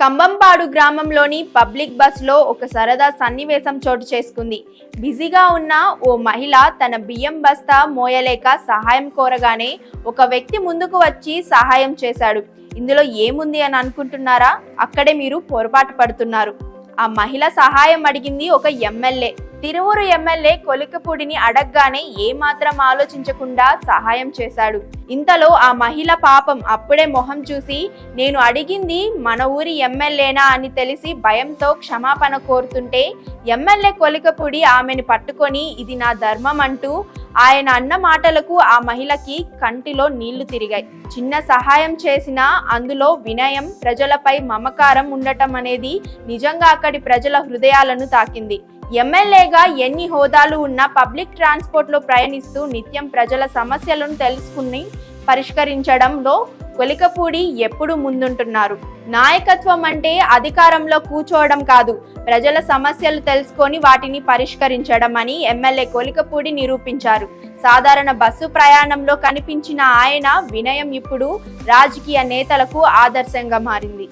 కంబంపాడు గ్రామంలోని పబ్లిక్ బస్లో ఒక సరదా సన్నివేశం చోటు చేసుకుంది. బిజీగా ఉన్న ఓ మహిళ తన బియ్యం బస్తా మోయలేక సహాయం కోరగానే ఒక వ్యక్తి ముందుకు వచ్చి సహాయం చేశాడు. ఇందులో ఏముంది అని అనుకుంటున్నారా? అక్కడే మీరు పొరపాటు పడుతున్నారు. ఆ మహిళ సహాయం అడిగింది ఒక ఎమ్మెల్యే. తిరువురు ఎమ్మెల్యే కొలికపూడిని అడగగానే ఏమాత్రం ఆలోచించకుండా సహాయం చేశాడు. ఇంతలో ఆ మహిళ పాపం అప్పుడే మొహం చూసి నేను అడిగింది మన ఊరి ఎమ్మెల్యేనా అని తెలిసి భయంతో క్షమాపణ కోరుతుంటే ఎమ్మెల్యే కొలికపూడి ఆమెను పట్టుకొని ఇది నా ధర్మం అంటూ ఆయన అన్న మాటలకు ఆ మహిళకి కంటిలో నీళ్ళు తిరిగాయి. చిన్న సహాయం చేసినా అందులో వినయం ప్రజలపై మమకారం ఉండటం అనేది నిజంగా అక్కడి ప్రజల హృదయాలను తాకింది. ఎమ్మెల్యేగా ఎన్ని హోదాలు ఉన్నా పబ్లిక్ ట్రాన్స్పోర్ట్లో ప్రయాణిస్తూ నిత్యం ప్రజల సమస్యలను తెలుసుకుని పరిష్కరించడంలో కొలికపూడి ఎప్పుడు ముందుంటున్నారు? నాయకత్వం అంటే అధికారంలో కూర్చోవడం కాదు. ప్రజల సమస్యలు తెలుసుకొని వాటిని పరిష్కరించడం అని ఎమ్మెల్యే కొలికపూడి నిరూపించారు. సాధారణ బస్సు ప్రయాణంలో కనిపించిన ఆయన వినయం ఇప్పుడు రాజకీయ నేతలకు ఆదర్శంగా మారింది.